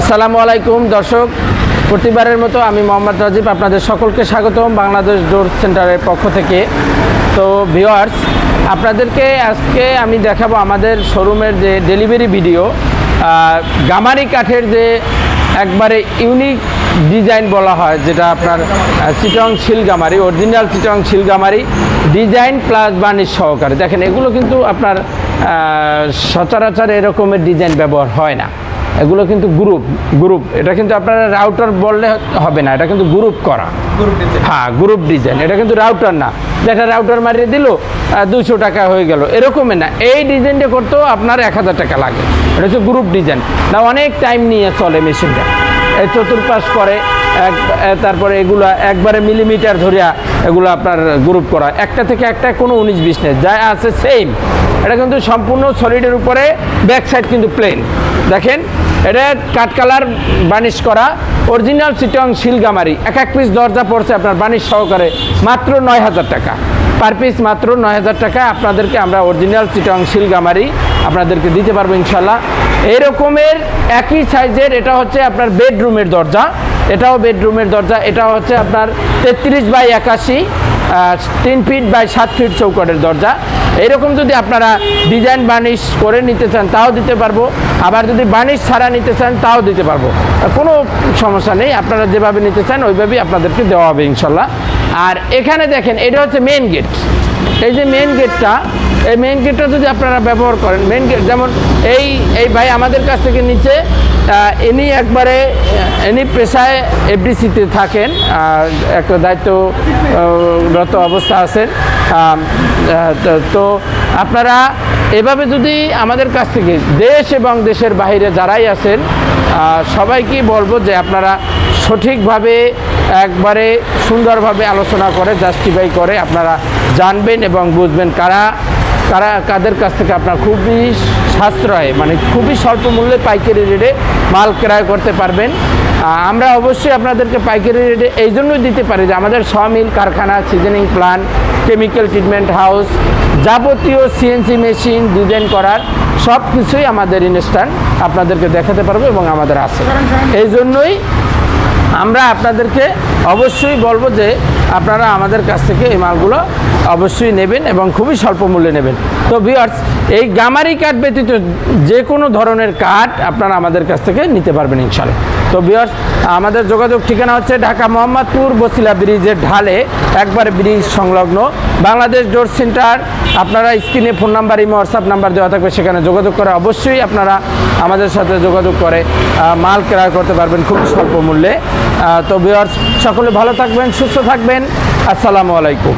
আসসালামু আলাইকুম, দর্শক। প্রতিবারের মতো আমি মোহাম্মদ রাজীব আপনাদের সকলকে স্বাগতম বাংলাদেশ ডোর সেন্টারের পক্ষ থেকে। তো ভিওয়ার্স আপনাদেরকে আজকে আমি দেখাবো আমাদের শোরুমের যে ডেলিভারি ভিডিও গামারি কাঠের যে একবারে ইউনিক ডিজাইন বলা হয়, যেটা আপনার চিটং শিলগামারি অরিজিনাল চিটং শিলগামারি ডিজাইন প্লাস বার্নিশ সহকারে। দেখেন, এগুলো কিন্তু আপনার সচরাচর এরকমের ডিজাইন ব্যবহার হয় না। এগুলো কিন্তু গ্রুপ গ্রুপ এটা কিন্তু আপনারা রাউটার বললে হবে না এটা কিন্তু গ্রুপ করা। হ্যাঁ গ্রুপ ডিজাইন এটা কিন্তু রাউটার না। যেটা রাউটার মারিয়ে দিল দুশো টাকা হয়ে গেল। এরকমই না। এই ডিজাইনটা করতেও আপনার এক হাজার টাকা লাগে। এটা হচ্ছে গ্রুপ ডিজাইন না অনেক টাইম নিয়ে চলে মেশিনটা এই চতুর্পাশ করে এক তারপরে এগুলো একবারে মিলিমিটার ধরিয়া এগুলো আপনার গ্রুপ করা। একটা থেকে একটা কোনো উনিশ বিশ নেই। যা আছে সেম এটা কিন্তু সম্পূর্ণ সলিডের উপরে ব্যাক সাইড কিন্তু প্লেন দেখেন এটা কালার বানিশ করা। অরিজিনাল চিটং শিলগামারি। এক এক পিস দরজা পড়ছে আপনার বানিশ সহকারে। মাত্র নয় হাজার টাকা। পার পিস মাত্র নয় হাজার টাকা। আপনাদেরকে আমরা অরিজিনাল চিটং শিলগামারি আপনাদেরকে দিতে পারব ইনশাল্লাহ এরকমের একই সাইজের এটা হচ্ছে আপনার বেডরুমের দরজা। এটাও বেডরুমের দরজা। এটা হচ্ছে আপনার তেত্রিশ বাই একাশি তিন ফিট বাই সাত ফিট চৌকটের দরজা। এইরকম যদি আপনারা ডিজাইন বানিশ করে নিতে চান, তাও দিতে পারব। আবার যদি বানিশ ছাড়া নিতে চান, তাও দিতে পারব। কোনো সমস্যা নেই, আপনারা যেভাবে নিতে চান, ওইভাবেই আপনাদেরকে দেওয়া হবে ইনশাল্লাহ। আর এখানে দেখেন, এটা হচ্ছে মেন গেট এই যে মেন গেটটা এই মেন গেটটা যদি আপনারা ব্যবহার করেন মেন গেট যেমন এই এই ভাই আমাদের কাছ থেকে নিচে ইনি একবারে ইনি পেশায় এফডিসিতে থাকেন একটা দায়িত্বরত অবস্থা আছেন। তো আপনারা এভাবে যদি আমাদের কাছ থেকে দেশ এবং দেশের বাইরে যারাই আছেন আহ, সবাইকেই বলব যে আপনারা সঠিকভাবে একবারে সুন্দরভাবে আলোচনা করে জাস্টিফাই করে আপনারা জানবেন এবং বুঝবেন কারা কারা কাদের কাছ থেকে আপনার খুবই সাশ্রয় মানে খুবই স্বল্প মূল্যে পাইকারি রেটে মাল ক্রয় করতে পারবেন। আমরা অবশ্যই আপনাদেরকে পাইকারি রেটে এই জন্যই দিতে পারি যে আমাদের সমিল কারখানা seasoning plant chemical treatment house যাবতীয় সিএনসি মেশিন ডিজাইন করার সব কিছুই আমাদের ইনস্ট্যান্ট আপনাদেরকে দেখাতে পারব এবং আমাদের আছে। এই জন্যই আমরা আপনাদেরকে অবশ্যই বলব যে আপনারা আমাদের কাছ থেকে এই মালগুলো অবশ্যই নেবেন এবং খুবই স্বল্প মূল্যে নেবেন। তো ভিওর্স এই গামারি কাঠ ব্যতীত যে কোনো ধরনের কাঠ আপনারা আমাদের কাছ থেকে নিতে পারবেন ইনশাল্লাহ তো ভিওর্স আমাদের যোগাযোগ ঠিকানা হচ্ছে ঢাকা মোহাম্মদপুর বসিলা ব্রিজের ঢালে, একবার ব্রিজ সংলগ্ন বাংলাদেশ ডোর সেন্টার। আপনারা স্ক্রিনে phone number, Imo, WhatsApp number দেওয়া থাকবে, সেখানে যোগাযোগ করে অবশ্যই আপনারা আমাদের সাথে যোগাযোগ করে মাল ক্রয় করতে পারবেন খুব স্বল্প মূল্যে। তো ভিওর্স সকলে ভালো থাকবেন, সুস্থ থাকবেন। আসসালামু আলাইকুম।